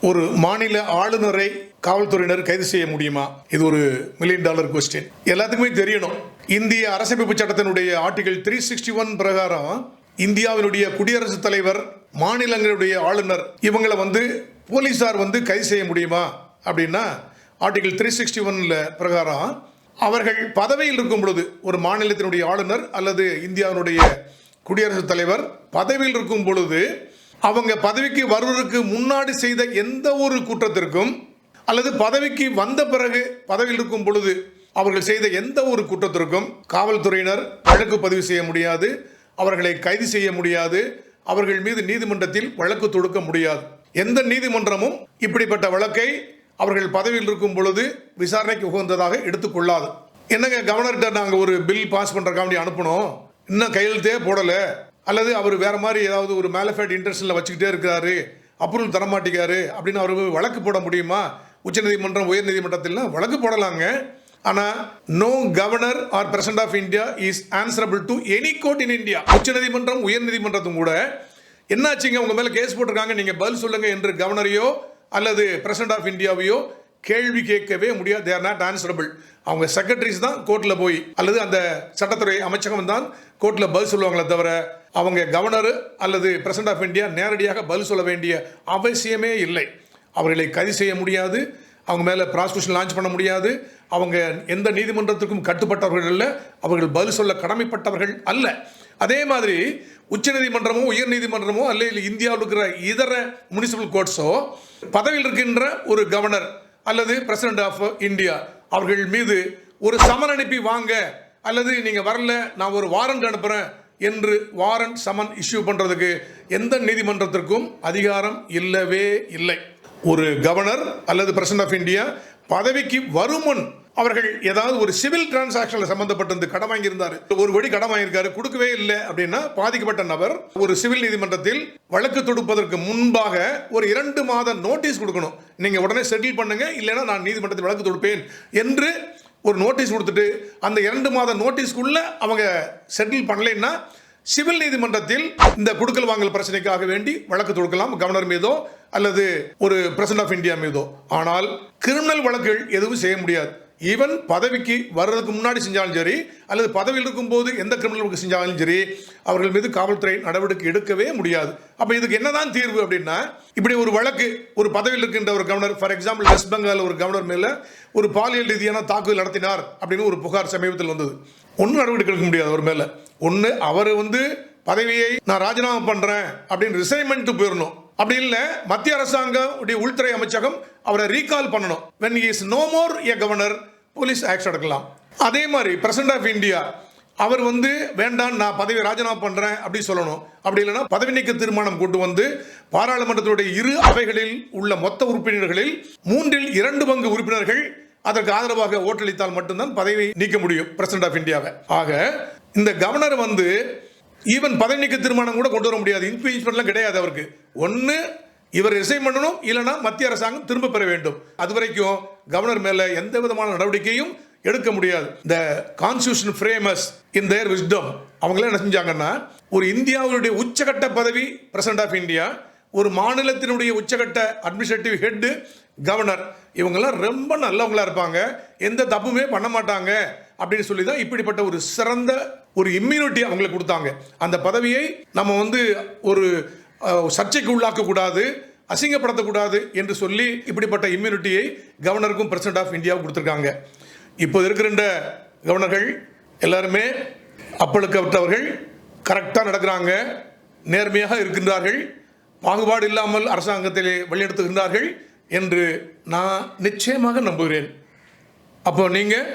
ஒரு மாநில ஆளுநரை காவல்துறையினர் கைது செய்ய முடியுமா? இது ஒரு மில்லியன் டாலர் கொஸ்டின் எல்லாத்துக்குமே தெரியணும். இந்திய அரசமைப்பு சட்டத்தினுடைய ஆர்டிகல் த்ரீ சிக்ஸ்டி ஒன் பிரகாரம் இந்தியாவினுடைய குடியரசுத் தலைவர் மாநிலங்களுடைய ஆளுநர் இவங்களை வந்து போலீசார் வந்து கைது செய்ய முடியுமா? அப்படின்னா ஆர்டிகல் த்ரீ சிக்ஸ்டி ஒன்ல பிரகாரம் அவர்கள் பதவியில் இருக்கும் பொழுது ஒரு மாநிலத்தினுடைய ஆளுநர் அல்லது இந்தியாவினுடைய குடியரசுத் தலைவர் பதவியில் இருக்கும் பொழுது அவங்க பதவிக்கு வருவதற்கு முன்னாடி செய்த எந்த ஒரு குற்றத்திற்கும் அல்லது பதவிக்கு வந்த பிறகு பதவியில் இருக்கும் பொழுது அவர்கள் செய்த எந்த ஒரு குற்றத்திற்கும் காவல்துறையினர் வழக்கு பதிவு செய்ய முடியாது அவர்களை கைது செய்ய முடியாது அவர்கள் மீது நீதிமன்றத்தில் வழக்கு தொடுக்க முடியாது. எந்த நீதிமன்றமும் இப்படிப்பட்ட வழக்கை அவர்கள் பதவியில் இருக்கும் பொழுது விசாரணைக்கு உகந்ததாக எடுத்துக்கொள்ளாது என்னங்க கவர்னர்கிட்ட நாங்கள் ஒரு பில் பாஸ் பண்ணுறக்காண்டி அனுப்பணும் இன்னும் கையெழுத்தே போடலை. அல்லது அவர் வேறு மாதிரி ஏதாவது ஒரு மேலஃபேட் இன்டர்ஷனில் வச்சுக்கிட்டே இருக்கிறாரு அப்ரூவல் தரமாட்டிக்காரு அப்படின்னு அவர் வழக்கு போட முடியுமா? உச்சநீதிமன்றம் உயர்நீதிமன்றத்திலாம் வழக்கு போடலாங்க. ஆனால் no governor or president of India is answerable to any court in India உச்சநீதிமன்றம் உயர்நீதிமன்றத்தும் கூட என்னாச்சுங்க? உங்கள் மேலே கேஸ் போட்டிருக்காங்க. நீங்கள் பதில் சொல்லுங்கள் என்று கவர்னரையோ அல்லது பிரசிடண்ட் ஆஃப் இந்தியாவையோ கேள்வி கேட்கவே முடியாது. தேர் நாட் ஆன்சரபிள் அவங்க செக்ரட்டரிஸ் தான் கோர்ட்டில் போய் அல்லது அந்த சட்டத்துறை அமைச்சகம் தான் கோர்ட்டில் பதில் சொல்லுவாங்களே தவிர அவங்க கவர்னர் அல்லது பிரசிடண்ட் ஆஃப் இந்தியா நேரடியாக பதில் சொல்ல வேண்டிய அவசியமே இல்லை. அவர்களை கைது செய்ய முடியாது. அவங்க மேலே ப்ராசிக்யூஷன் லான்ச் பண்ண முடியாது. அவங்க எந்த நீதிமன்றத்துக்கும் கட்டுப்பட்டவர்கள் அல்ல. அவர்கள் பதில் சொல்ல கடமைப்பட்டவர்கள் அல்ல. அதே மாதிரி உச்சநீதிமன்றமோ உயர்நீதிமன்றமோ அல்ல இந்தியாவில் இருக்கிற இதர முனிசிபல் கோர்ட்ஸோ பதவியில் இருக்கின்ற ஒரு கவர்னர் அல்லது பிரசிடென்ட் ஆஃப் இந்தியா அவர்கள் மீது ஒரு சமன் அனுப்பி வாங்க அல்லது நீங்கள் வரல நான் ஒரு வாரண்ட் அனுப்புகிறேன் என்று வாரண்ட் சமன் இஷ்யூ பண்ணுறதுக்கு எந்த நீதிமன்றத்திற்கும் அதிகாரம் இல்லவே இல்லை. ஒரு கவர்னர் அல்லது பிரசிடண்ட் ஆஃப் இந்தியா பதவிக்கு வரும் முன் அவர்கள் ஏதாவது ஒரு சிவில் டிரான்சாக்ஷன்ல சம்மந்தப்பட்டிருந்து கடன் வாங்கியிருந்தாரு. ஒரு கோடி கடன் வாங்கியிருக்காரு கொடுக்கவே இல்லை அப்படின்னா பாதிக்கப்பட்ட நபர் ஒரு சிவில் நீதிமன்றத்தில் வழக்கு தொடுப்பதற்கு முன்பாக ஒரு இரண்டு மாத நோட்டீஸ் கொடுக்கணும். நீங்க உடனே செட்டில் பண்ணுங்க இல்லைன்னா நான் நீதிமன்றத்தில் வழக்கு தொடுப்பேன் என்று ஒரு நோட்டீஸ் கொடுத்துட்டு அந்த இரண்டு மாத நோட்டீஸ்க்குள்ள அவங்க செட்டில் பண்ணலைன்னா சிவில் நீதிமன்றத்தில் இந்த குடுக்கல் வாங்கல் பிரச்சனைக்காக வேண்டி வழக்கு தொடுக்கலாம் கவர்னர் மீதோ அல்லது ஒரு பிரசிடண்ட் ஆஃப் இந்தியா மீதோ. ஆனால் கிரிமினல் வழக்குகள் எதுவும் செய்ய முடியாது. ஈவன் பதவிக்கு வர்றதுக்கு முன்னாடி செஞ்சாலும் சரி அல்லது பதவியில் இருக்கும்போது எந்த கிரிமினலுக்கு செஞ்சாலும் சரி அவர்கள் மீது காவல்துறை நடவடிக்கை எடுக்கவே முடியாது. அப்போ இதுக்கு என்னதான் தீர்வு அப்படின்னா இப்படி ஒரு வழக்கு ஒரு பதவியில் இருக்கின்ற ஒரு governor for example West Bengal ஒரு கவர்னர் மேலே ஒரு பாலியல் ரீதியான தாக்குதல் நடத்தினார் அப்படின்னு ஒரு புகார் சமீபத்தில் வந்தது. ஒன்றும் நடவடிக்கை எடுக்க முடியாது அவர் மேலே. ஒன்று அவர் வந்து பதவியை நான் ராஜினாமா பண்ணுறேன் அப்படின்னு ரிசைன்மெண்ட்டு போயிடணும் அப்படி இல்லை மத்திய அரசாங்கம் உடைய உள்துறை அமைச்சகம் அவரை ரீகால் பண்ணணும். When is no more a governor police action எடுக்கலாம் அதே மாதிரி பிரசிடண்ட் ஆஃப் இந்தியா அவர் வந்து வேண்டாம் நான் பதவி ராஜினாமா பண்ணுறேன் அப்படி சொல்லணும். அப்படி இல்லைன்னா பதவி நீக்க தீர்மானம் கொண்டு வந்து பாராளுமன்றத்தினுடைய இரு அவைகளில் உள்ள மொத்த உறுப்பினர்களில் மூன்றில் இரண்டு பங்கு உறுப்பினர்கள் அதற்கு ஆதரவாக ஓட்டளித்தால் மட்டும்தான் பதவி நீக்க முடியும் பிரசிடண்ட் ஆஃப் இந்தியாவை ஆக இந்த கவர்னர் வந்து ஈவன் பதவி நீக்க தீர்மானம் கூட கொண்டு வர முடியாது. இம்பீச்மெண்ட்லாம் கிடையாது அவருக்கு. ஒன்று இவர் ரிசைன் பண்ணணும் இல்லைன்னா மத்திய அரசாங்கம் திரும்ப பெற வேண்டும். அது வரைக்கும் கவர்னர் மேலே எந்த விதமான நடவடிக்கையும் எடுக்க முடியாது. இந்த கான்ஸ்டியூஷன் ஃப்ரேமஸ் இன் தேர் விஸ்டம் அவங்களே என்ன செஞ்சாங்கன்னா ஒரு இந்தியாவுடைய உச்சகட்ட பதவி பிரசிடண்ட் ஆஃப் இந்தியா ஒரு மாநிலத்தினுடைய உச்சகட்ட அட்மினிஸ்ட்ரேட்டிவ் ஹெட்டு கவர்னர் இவங்கெல்லாம் ரொம்ப நல்லவங்களா இருப்பாங்க. எந்த தப்புமே பண்ண மாட்டாங்க. அப்படின்னு சொல்லி தான் இப்படிப்பட்ட ஒரு சிறந்த ஒரு இம்யூனிட்டி அவங்களுக்கு கொடுத்தாங்க. அந்த பதவியை நம்ம வந்து ஒரு சர்ச்சைக்கு உள்ளாக்கக்கூடாது அசிங்கப்படுத்தக்கூடாது என்று சொல்லி இப்படிப்பட்ட இம்யூனிட்டியை கவர்னருக்கும் பிரசிடண்ட் ஆஃப் இந்தியாவுக்கு கொடுத்துருக்காங்க. இப்போ இருக்கிற கவர்னர்கள் எல்லாருமே அப்பழுக்கப்பட்டவர்கள் கரெக்டாக நடக்கிறாங்க நேர்மையாக இருக்கின்றார்கள் பாகுபாடு இல்லாமல் அரசாங்கத்திலே வழிநடத்துகின்றார்கள் என்று நான் நிச்சயமாக நம்புகிறேன். அப்போ நீங்கள்